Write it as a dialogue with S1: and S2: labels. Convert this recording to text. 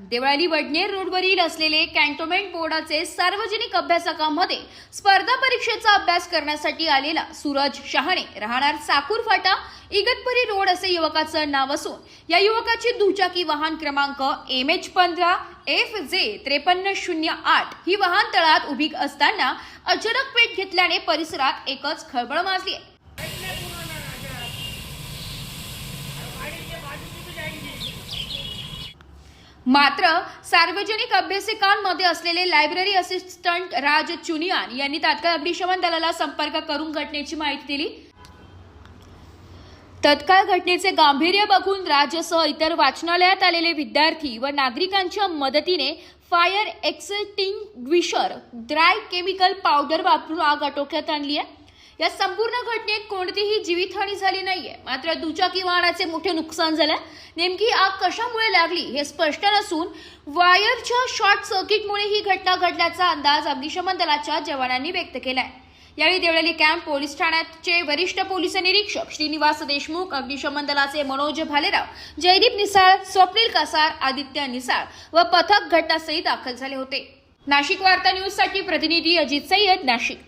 S1: देवळाली वडनेर रोडवरील असलेले कॅन्टोन्मेंट बोर्डाचे सार्वजनिक अभ्यासकांमध्ये स्पर्धा परीक्षेचा अभ्यास करण्यासाठी आलेला सूरज शहाणे राहणार साकूर फाटा इगतपुरी रोड असे युवकाचं नाव असून या युवकाची दुचाकी वाहन क्रमांक एम एच पंधरा एफ जे त्रेपन्न शून्य आठ ही वाहन तळात उभी असताना अचानक पेट घेतल्याने परिसरात एकच खळबळ माजली आहे. मात्र सार्वजनिक अभ्यासिकांमध्ये असलेले लायब्ररी असिस्टंट राज चुनियान यांनी तात्काळ अग्निशमन दलाला संपर्क करून घटनेची माहिती दिली. तत्काळ घटनेचे गांभीर्य बघून राजसह इतर वाचनालयात आलेले विद्यार्थी व नागरिकांच्या मदतीने fire extinguisher dry chemical powder वापरून आग आटोक्यात आणली आहे. या संपूर्ण घटनेत कोणतीही जीवितहानी झाली नाहीये. मात्र दुचाकी वाहनाचे मोठे नुकसान झालं. नेमकी आग कशामुळे लागली हे स्पष्ट नसून वायरच्या शॉर्ट सर्किटमुळे ही घटना घडल्याचा अंदाज अग्निशमन दलाच्या जवानांनी व्यक्त केलाय. यावेळी देवळाली कॅम्प पोलीस ठाण्याचे वरिष्ठ पोलीस निरीक्षक श्रीनिवास देशमुख अग्निशमन दलाचे मनोज भालेराव जयदीप निसाळ स्वप्नील कसार आदित्य निसाळ व पथक घटनास्थळी दाखल झाले होते. नाशिक वार्ता न्यूजसाठी प्रतिनिधी अजित सय्यद नाशिक.